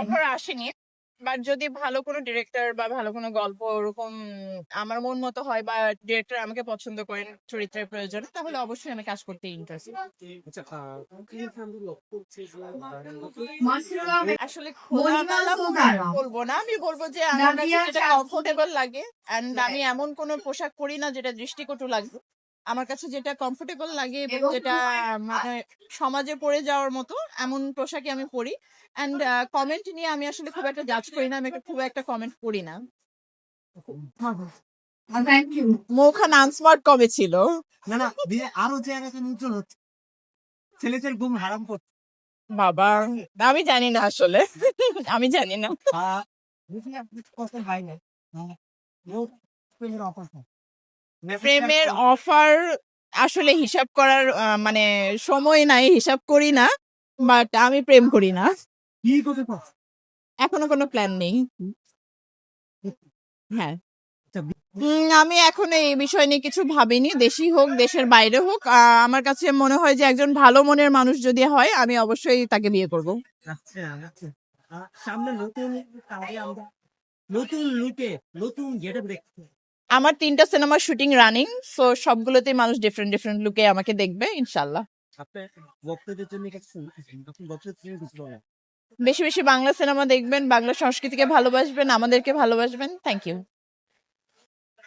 Offer আসেনি but যদি ভালো কোনো ডিরেক্টর বা ভালো কোনো গল্প ওরকম আমার মন মতো হয় বা ডিরেক্টর আমাকে পছন্দ করেন চরিত্রের প্রয়োজন তাহলে অবশ্যই আমি কাজ করতে ইন্টারেস্ট আচ্ছা আসলে বলিবা করে না আমি বলব যে আমার কাছে যেটা কমফোর্টেবল লাগে এন্ড আমি এমন কোনো পোশাক পরি না যেটা দৃষ্টিকটু লাগবে আমার কাছে যেটা কমফোর্টেবল লাগে এবং যেটা মানে সমাজে পড়ে যাওয়ার মতো এমন পোশাকই আমি পরি। এন্ড কমেন্ট নিয়ে আমি আসলে খুব একটা জাজ করি না আমি খুব একটা কমেন্ট করি না। থ্যাংক ইউ মৌখান আনস্মার্ট কবে ছিল? না না আরও যে উজ্জ্বল হচ্ছে। ছেলেদের ঘুম হারাম করছে। বাবা আমি জানি না আসলে। আমি জানি না। হয় হ্যাঁ, প্রেমের অফার আসলে হিসাব করার মানে সময় নাই হিসাব করি না বাট আমি প্রেম করি না। এখনও কোনো প্ল্যান নেই। হ্যাঁ। আচ্ছা, আমি এখন এই বিষয় নিয়ে কিছু ভাবিনি। দেশি হোক দেশের বাইরে হোক আমার কাছে মনে হয় যে একজন ভালো মনের মানুষ যদি হয় আমি অবশ্যই তাকে বিয়ে করব। আচ্ছা আচ্ছা। সামনে নতুন নতুন লুকে নতুন দেখছি আমার তিনটা সিনেমার শুটিং রানিং সো সবগুলোতেই মানুষ ডিফারেন্ট ডিফারেন্ট লুকে আমাকে দেখবে ইনশাল্লাহ বেশি বেশি বাংলা সিনেমা দেখবেন বাংলা সংস্কৃতিকে ভালোবাসবেন আমাদেরকে ভালোবাসবেন থ্যাংক ইউ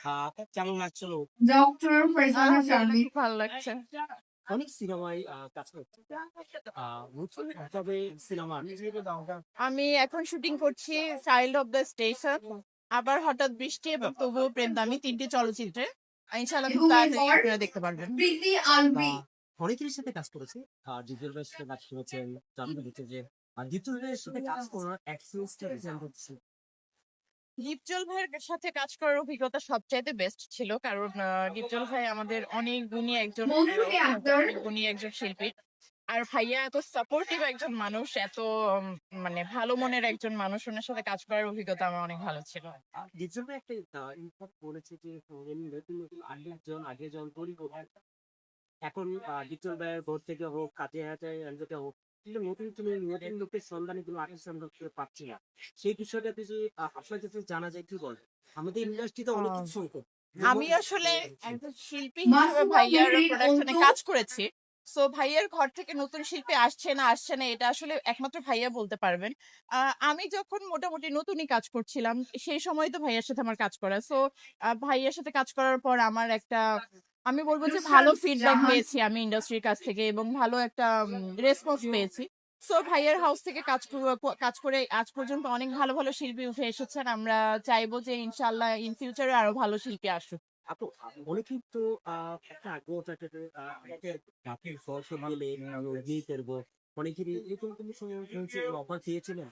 আহ, কেমন লাগছিল? ডক্টর ফয়সাল শারমিন ভালো লাগছে। অনেক সিনেমায় কাজ করছে। তবে সিনেমা আমি এখন শুটিং করছি চাইল্ড অফ দ্য স্টেশন আবার হঠাৎ বৃষ্টি এবং তবুও প্রেম দামি তিনটি চলচ্চিত্রে ইনশাআল্লাহ খুব তাড়াতাড়ি আপনারা দেখতে পারবেন। প্রীতি সাথে কাজ করেছে। আর ডিজেল ভাইয়ের সাথে কাজ করেছেন জানতে হচ্ছে যে আর ডিজেল ভাইয়ের সাথে কাজ করার এক্সপিরিয়েন্সটা ডিজাইন করছে দীপজল ভাইয়ের সাথে কাজ করার অভিজ্ঞতা সবচাইতে বেস্ট ছিল। কারণ ভাই আমাদের অনেক গুণী একজন গুণী একজন শিল্পী। আর ভাইয়া এত সাপোর্টিভ একজন মানুষ এত মানে ভালো মনের একজন মানুষ ওনার সাথে কাজ করার অভিজ্ঞতা আমার অনেক ভালো ছিল। একটা ইনফ্যাক্ট বলেছে যে নতুন নতুন আগে জন আগে জন তৈরি এখন ভোর থেকে হোক কাজে হাতে থেকে হোক কিন্তু নতুন তুমি নতুন লোকের সন্ধানে গুলো আগে সন্ধান করতে পারছি না। সেই বিষয়টা যদি আহ, আপনার কাছে জানা যায় কি বল আমাদের ইন্ডাস্ট্রিতে অনেক কিছু আমি আসলে একজন শিল্পী হিসেবে ভাইয়ার প্রোডাকশনে কাজ করেছি। সো ভাইয়ার ঘর থেকে নতুন শিল্পী আসছে না আসছে না এটা আসলে একমাত্র ভাইয়া বলতে পারবেন। আমি যখন মোটামুটি নতুনই কাজ করছিলাম সেই সময় তো ভাইয়ার সাথে আমার কাজ করা। সো ভাইয়ার সাথে কাজ করার পর আমার একটা আমি বলব যে ভালো ফিডব্যাক পেয়েছি আমি ইন্ডাস্ট্রির কাছ থেকে এবং ভালো একটা রেসপন্স পেয়েছি। সো ভাইয়ার হাউস থেকে কাজ কাজ করে আজ পর্যন্ত অনেক ভালো ভালো শিল্পী উঠে এসেছেন। আমরা চাইব যে ইনশাল্লাহ ইন ফিউচারে আরও ভালো শিল্পী আসুক। আপু অনেকেই তো একটা আগ্রহ থাকে গাছের ফল দিলে বিয়ে করব অনেকেরই এরকম কোনো সময় হয়েছে অফার পেয়েছিলেন